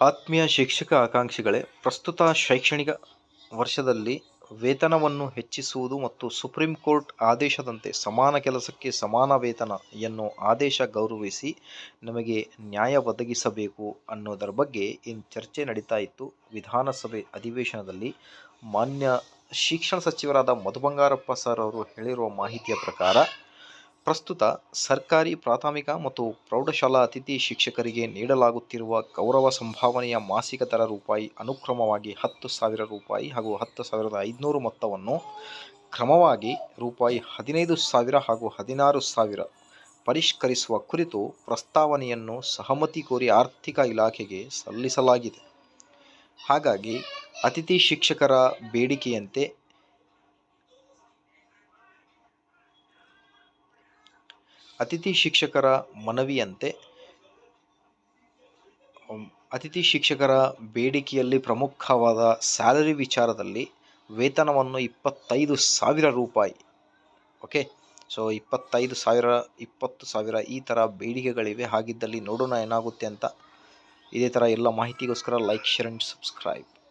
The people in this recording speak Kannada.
ಆತ್ಮೀಯ ಶಿಕ್ಷಕ ಆಕಾಂಕ್ಷಿಗಳೇ, ಪ್ರಸ್ತುತ ಶೈಕ್ಷಣಿಕ ವರ್ಷದಲ್ಲಿ ವೇತನವನ್ನು ಹೆಚ್ಚಿಸುವುದು ಮತ್ತು ಸುಪ್ರೀಂ ಕೋರ್ಟ್ ಆದೇಶದಂತೆ ಸಮಾನ ಕೆಲಸಕ್ಕೆ ಸಮಾನ ವೇತನ ಎನ್ನುವ ಆದೇಶ ಗೌರವಿಸಿ ನಮಗೆ ನ್ಯಾಯ ಒದಗಿಸಬೇಕು ಅನ್ನೋದರ ಬಗ್ಗೆ ಇನ್ನು ಚರ್ಚೆ ನಡೀತಾ ಇತ್ತು. ವಿಧಾನಸಭೆ ಅಧಿವೇಶನದಲ್ಲಿ ಮಾನ್ಯ ಶಿಕ್ಷಣ ಸಚಿವರಾದ ಮಧು ಬಂಗಾರಪ್ಪ ಸರ್ ಅವರು ಹೇಳಿರುವ ಮಾಹಿತಿಯ ಪ್ರಕಾರ ಪ್ರಸ್ತುತ ಸರ್ಕಾರಿ ಪ್ರಾಥಮಿಕ ಮತ್ತು ಪ್ರೌಢಶಾಲಾ ಅತಿಥಿ ಶಿಕ್ಷಕರಿಗೆ ನೀಡಲಾಗುತ್ತಿರುವ ಗೌರವ ಸಂಭಾವನೆಯ ಮಾಸಿಕ ದರ ರೂಪಾಯಿ ಅನುಕ್ರಮವಾಗಿ ಹತ್ತು ಸಾವಿರ ರೂಪಾಯಿ ಹಾಗೂ ಹತ್ತು ಸಾವಿರದ ಐದುನೂರು ಮೊತ್ತವನ್ನು ಕ್ರಮವಾಗಿ ರೂಪಾಯಿ ಹದಿನೈದು ಸಾವಿರ ಹಾಗೂ ಹದಿನಾರು ಸಾವಿರ ಪರಿಷ್ಕರಿಸುವ ಕುರಿತು ಪ್ರಸ್ತಾವನೆಯನ್ನು ಸಹಮತಿ ಕೋರಿ ಆರ್ಥಿಕ ಇಲಾಖೆಗೆ ಸಲ್ಲಿಸಲಾಗಿದೆ. ಹಾಗಾಗಿ ಅತಿಥಿ ಶಿಕ್ಷಕರ ಬೇಡಿಕೆಯಂತೆ ಅತಿಥಿ ಶಿಕ್ಷಕರ ಮನವಿಯಂತೆ ಅತಿಥಿ ಶಿಕ್ಷಕರ ಬೇಡಿಕೆಯಲ್ಲಿ ಪ್ರಮುಖವಾದ ಸ್ಯಾಲರಿ ವಿಚಾರದಲ್ಲಿ ವೇತನವನ್ನು ಇಪ್ಪತ್ತೈದು ಸಾವಿರ ರೂಪಾಯಿ. ಓಕೆ? ಸೊ, ಇಪ್ಪತ್ತೈದು ಸಾವಿರ, ಇಪ್ಪತ್ತು ಸಾವಿರ ಈ ಥರ ಬೇಡಿಕೆಗಳಿವೆ. ಹಾಗಿದ್ದಲ್ಲಿ ನೋಡೋಣ ಏನಾಗುತ್ತೆ ಅಂತ. ಇದೇ ಥರ ಎಲ್ಲ ಮಾಹಿತಿಗೋಸ್ಕರ ಲೈಕ್, ಶೇರ್ ಆ್ಯಂಡ್ ಸಬ್ಸ್ಕ್ರೈಬ್.